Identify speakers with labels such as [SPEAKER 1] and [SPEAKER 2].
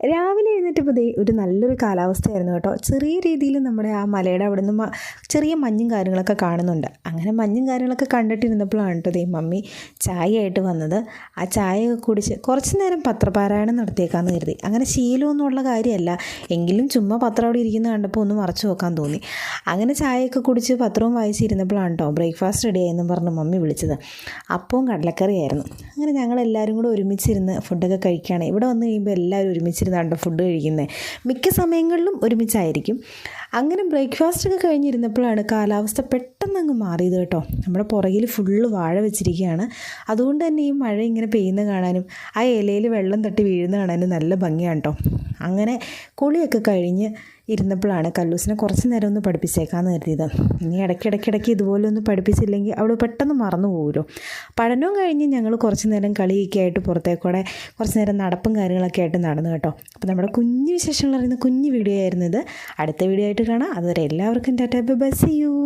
[SPEAKER 1] രാവിലെ എഴുന്നേറ്റപ്പോൾ ദേ ഒരു നല്ലൊരു കാലാവസ്ഥയായിരുന്നു കേട്ടോ. ചെറിയ രീതിയിൽ നമ്മുടെ ആ മലയുടെ അവിടെ നിന്ന് ചെറിയ മഞ്ഞും കാര്യങ്ങളൊക്കെ കാണുന്നുണ്ട്. അങ്ങനെ മഞ്ഞും കാര്യങ്ങളൊക്കെ കണ്ടിട്ടിരുന്നപ്പോഴാണ് കേട്ടോ ദേ മമ്മി ചായ ആയിട്ട് വന്നത്. ആ ചായ കുടിച്ച് കുറച്ച് നേരം പത്രപാരായണം നടത്തിയേക്കാന്ന് കരുതി. അങ്ങനെ ശീലമൊന്നുമുള്ള കാര്യമല്ല. എങ്കിലും ചുമ്മാ പത്രം അവിടെ ഇരിക്കുന്ന കണ്ടപ്പോൾ ഒന്ന് മറച്ചു നോക്കാൻ തോന്നി. അങ്ങനെ ചായയൊക്കെ കുടിച്ച് പത്രവും വായിച്ചിരുന്നപ്പോഴാണ് കേട്ടോ ബ്രേക്ക്ഫാസ്റ്റ് റെഡി ആയെന്നും പറഞ്ഞ് മമ്മി വിളിച്ചത്. അപ്പവും കടലക്കറിയായിരുന്നു. അങ്ങനെ ഞങ്ങൾ എല്ലാവരും കൂടെ ഒരുമിച്ചിരുന്ന് ഫുഡൊക്കെ കഴിക്കുകയാണ്. ഇവിടെ വന്ന് കഴിയുമ്പോൾ എല്ലാവരും ഒരുമിച്ചിരുന്നാണ് ഫുഡ് കഴിക്കുന്നത് മിക്ക സമയങ്ങളിലും ഒരുമിച്ചായിരിക്കും. അങ്ങനെ ബ്രേക്ക്ഫാസ്റ്റ് ഒക്കെ കഴിഞ്ഞിരുന്നപ്പോഴാണ് കാലാവസ്ഥ പെട്ടെന്ന് അങ്ങ് മാറിയത് കേട്ടോ. നമ്മുടെ പുറകിൽ ഫുള്ള് വാഴ വെച്ചിരിക്കുകയാണ്. അതുകൊണ്ട് തന്നെ ഈ മഴ ഇങ്ങനെ പെയ്യുന്ന കാണാനും ആ ഇലയിൽ വെള്ളം തട്ടി വീഴുന്ന കാണാനും നല്ല ഭംഗിയാണ് കേട്ടോ. അങ്ങനെ കുളിയൊക്കെ കഴിഞ്ഞ് ഇരുന്നപ്പോഴാണ് കല്ലൂസിനെ കുറച്ച് നേരം ഒന്ന് പഠിപ്പിച്ചേക്കാന്ന് കരുതിയത്. ഇനി ഇടയ്ക്കിടയ്ക്കിടയ്ക്ക് ഇതുപോലെ ഒന്ന് പഠിപ്പിച്ചില്ലെങ്കിൽ അവൾ പെട്ടെന്ന് മറന്നു പോകുമല്ലോ പഠനവും കഴിഞ്ഞ് ഞങ്ങൾ കുറച്ച് നേരം കളിയൊക്കെ ആയിട്ട് പുറത്തേക്കൂടെ കുറച്ച് നേരം നടപ്പും കാര്യങ്ങളൊക്കെ ആയിട്ട് നടന്നു കേട്ടോ. അപ്പോൾ നമ്മുടെ കുഞ്ഞു വിശേഷങ്ങൾ അറിയുന്ന കുഞ്ഞു വീഡിയോ ആയിരുന്നു ഇത്. അടുത്ത വീഡിയോ ആയിട്ട് കാണാം. അതുവരെ എല്ലാവർക്കും ടാറ്റാ ബൈ ചെയ്യൂ യു.